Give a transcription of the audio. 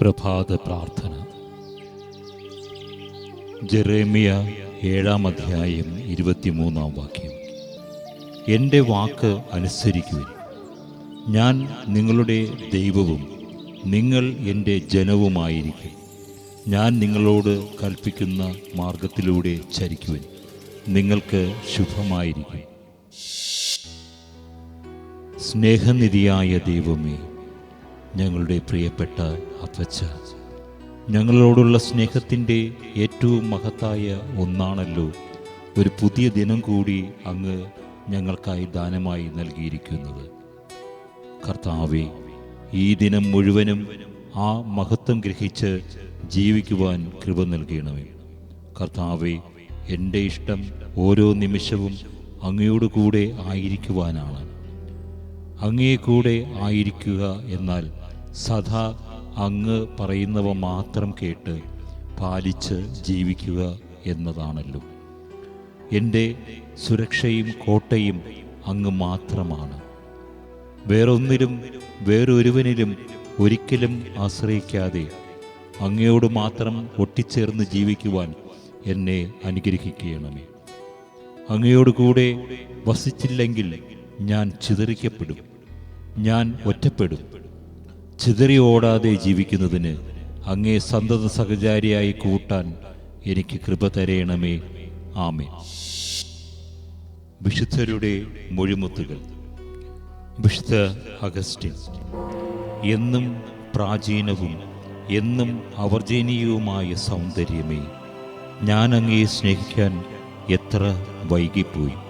പ്രഭാത പ്രാർത്ഥന. ജെറേമിയ ഏഴാം അധ്യായം ഇരുപത്തിമൂന്നാം വാക്യം. എന്റെ വാക്ക് അനുസരിക്കുവിൻ. ഞാൻ നിങ്ങളുടെ ദൈവവും നിങ്ങൾ എന്റെ ജനവുമായിരിക്കും. ഞാൻ നിങ്ങളോട് കൽപ്പിക്കുന്ന മാർഗത്തിലൂടെ ചരിക്കുവിൻ. നിങ്ങൾക്ക് ശുഭമായിരിക്കും. സ്നേഹനിധിയായ ദൈവമേ ഞങ്ങളുടെ പ്രിയപ്പെട്ട അപ്പച്ച ഞങ്ങളോടുള്ള സ്നേഹത്തിന്റെ ഏറ്റവും മഹത്തായ ഒന്നാണല്ലോ ഒരു പുതിയ ദിനം കൂടി അങ്ങ് ഞങ്ങൾക്കായി ദാനമായി നൽകിയിരിക്കുന്നത്. കർത്താവെ ഈ ദിനം മുഴുവനും ആ മഹത്വം ഗ്രഹിച്ച് ജീവിക്കുവാൻ കൃപ നൽകണമേ. കർത്താവെ എന്റെ ഇഷ്ടം ഓരോ നിമിഷവും അങ്ങയോട് കൂടെ ആയിരിക്കുവാനാണ്. അങ്ങയെ കൂടെ ആയിരിക്കുക എന്നാൽ സദാ അങ്ങ് പറയുന്നവ മാത്രം കേട്ട് പാലിച്ച് ജീവിക്കുക എന്നതാണല്ലോ. എന്റെ സുരക്ഷയും കോട്ടയും അങ്ങ് മാത്രമാണ്. വേറൊന്നിലും വേറൊരുവനിലും ഒരിക്കലും ആശ്രയിക്കാതെ അങ്ങയോട് മാത്രം ഒട്ടിച്ചേർന്ന് ജീവിക്കുവാൻ എന്നെ അനുഗ്രഹിക്കണമേ. അങ്ങയോട് കൂടെ വസിച്ചില്ലെങ്കിൽ ഞാൻ ചിതറിക്കപ്പെടും. ഞാൻ ഒറ്റപ്പെടും. ചിതറി ഓടാതെ ജീവിക്കുന്നതിന് അങ്ങേ സന്തത സഹചാരിയായി കൂട്ടാൻ എനിക്ക് കൃപ തരയണമേ ആമേ വിശുദ്ധരുടെ മൊഴിമുത്തുകൾ. വിശുദ്ധ അഗസ്റ്റിൻ എന്നും പ്രാചീനവും എന്നും അവർജനീയവുമായ സൗന്ദര്യമേ. ഞാൻ അങ്ങയെ സ്നേഹിക്കാൻ എത്ര വൈകിപ്പോയി.